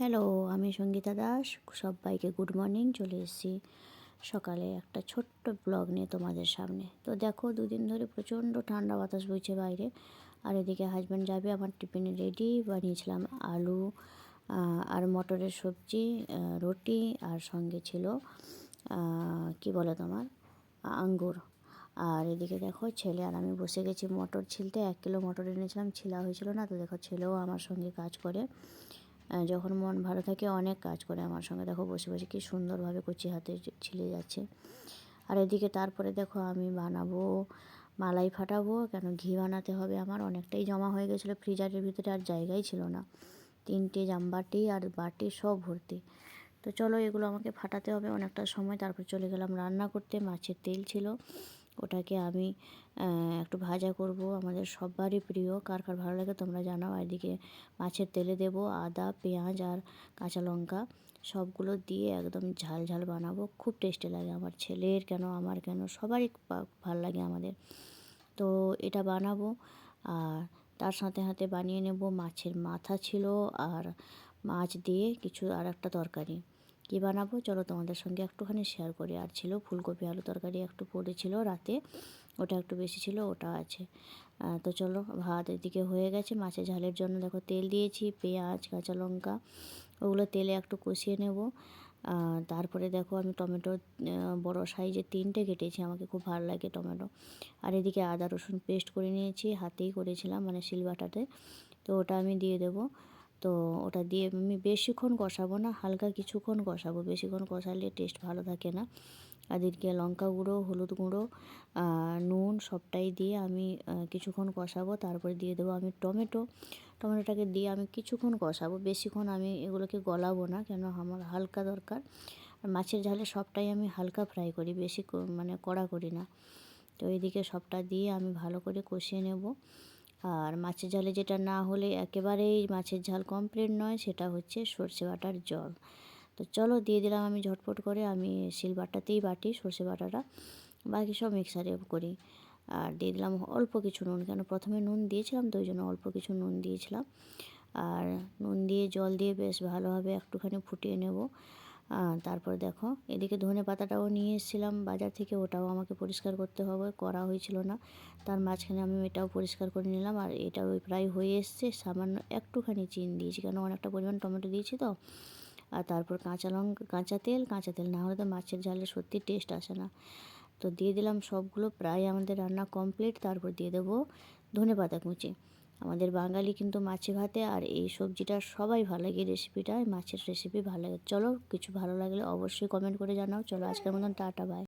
Hello আমি সঙ্গীতা দাস। সবাইকে good morning চলে এসেছি সকালে একটা ছোট্ট ব্লগ নিয়ে তোমাদের সামনে। তো দেখো, দুদিন ধরে প্রচণ্ড ঠান্ডা বাতাস বইছে বাইরে। আর এদিকে হাজব্যান্ড যাবে, আমার টিফিনে রেডি বানিয়েছিলাম আলু আর মটরের সবজি রুটি, আর সঙ্গে ছিল কি বলে তোমার? আঙ্গুর। আর এদিকে দেখো, ছেলে, আর আমি বসে গেছি মটর ছিলতে। এক কিলো মটর এনেছিলাম, ছিলা হয়েছিল না। তো দেখো, ছেলেও আমার সঙ্গে কাজ করে। যখন মন ভালো থাকে অনেক কাজ করে আমার সঙ্গে। দেখো বসে বসে কি সুন্দরভাবে কচি হাতে ছিলে যাচ্ছে। আর এদিকে তারপরে দেখো আমি বানাবো, মালাই ফাটাবো, কেন ঘি বানাতে হবে আমার? অনেকটাই জমা হয়ে গেছিল ফ্রিজারের ভিতরে আর জায়গাই ছিল না। তিনটে জামবাটি আর বাটি সব ভর্তি। তো চলো এগুলো আমাকে ফাটাতে হবে, অনেকটা সময়। তারপর চলে গেলাম রান্না করতে। মাছের তেল ছিল। ওটাকে আমি একটু ভাজা করব। আমাদের সবারই প্রিয়। কার কার ভালো লাগে তোমরা জানাও। এদিকে মাছের তেলে দেব আদা, পেঁয়াজ আর কাঁচা লঙ্কা। সবগুলো দিয়ে একদম ঝাল ঝাল বানাবো। খুব টেস্টি লাগে আমার ছেলের কেন, আমার কেন, সবারই ভালো লাগে আমাদের। তো এটা বানাবো। আর তার সাথে সাথে বানিয়ে নেব মাছের মাথা ছিল আর মাছ দিয়ে কিছু আর একটা তরকারি। কী বানাবো? চলো তোমাদের সঙ্গে একটুখানি শেয়ার করি। আর ছিল ফুলকপি, আলু তরকারি একটু পড়েছিল রাতে। ওটা একটু বেশি ছিল, ওটা আছে। তো চলো, ভাত এদিকে হয়ে গেছে। মাছের ঝালের জন্য দেখো তেল দিয়েছি, পেঁয়াজ, কাঁচা লঙ্কা, ওগুলো তেলে একটু কষিয়ে নেব। তারপরে দেখো আমি টমেটো বড় সাইজের তিনটে কেটেছি, আমাকে খুব ভালো লাগে টমেটো। আর এদিকে আদা রসুন পেস্ট করে নিয়েছি, হাতেই করেছিলাম মানে শিলবাটাতে তো ওটা আমি দিয়ে দেবো। তো ওটা দিয়ে আমি বেশিক্ষণ কষাবো না, হালকা কিছুক্ষণ কষাবো। বেশিক্ষণ কষালে টেস্ট ভালো থাকে না। আর এদিকে লঙ্কা গুঁড়ো, হলুদ গুঁড়ো নুন সবটাই দিয়ে আমি কিছুক্ষণ কষাবো। তারপরে দিয়ে দেবো আমি টমেটো। টমেটোটাকে দিয়ে আমি কিছুক্ষণ কষাবো। বেশিক্ষণ আমি এগুলোকে গলাবো না কেন আমার হালকা দরকার। আর মাছের ঝালে সবটাই আমি হালকা ফ্রাই করি, বেশি মানে কড়া করি না। তো এইদিকে সবটা দিয়ে আমি ভালো করে কষিয়ে নেব। আর মাছের ঝালে যেটা না হলে একেবারেই মাছের ঝাল কমপ্লিট নয়, সেটা হচ্ছে সর্ষে বাটার জল। তো চলো দিয়ে দিলাম আমি ঝটপট করে, আমি শিল বাটাতেই বাটি, সর্ষে বাটাটা, বাকি সব মিক্সারে করি। আর দিয়ে দিলাম অল্প কিছু নুন, কেন প্রথমে নুন দিয়েছিলাম তো ওই জন্য অল্প কিছু নুন দিয়েছিলাম। আর নুন দিয়ে জল দিয়ে বেশ ভালোভাবে একটুখানি ফুটিয়ে নেব। তারপর দেখো, এদিকে ধনে পাতাটাও নিয়ে এসেছিলাম বাজার থেকে, ওটাও আমাকে পরিষ্কার করতে হবে, করা হয়েছিল না। তার মাঝখানে আমি এটাও পরিষ্কার করে নিলাম, আর এটাও প্রায় হয়ে এসছে, সামান্য একটুখানি চিন দিয়েছি, কেন অনেকটা পরিমাণ টমেটো দিয়েছি তো। আর তারপর কাঁচা লঙ্কা কাঁচা তেল কাঁচা তেল, না হলে তো মাছের ঝালে সত্যি টেস্ট আসে না। তো দিয়ে দিলাম সবগুলো, প্রায় আমাদের রান্না কমপ্লিট তারপর দিয়ে দেবো ধনে পাতা কুচি। আমাদের বাঙালি কিন্তু মাছে ভাতে আর এই সবজিটা সবাই ভালো লাগে রেসিপিটা মাছের রেসিপি ভালো লাগে। চলো, কিছু ভালো লাগলে অবশ্যই কমেন্ট করে জানাও। চলো, আজকের মতন, টাটা বাই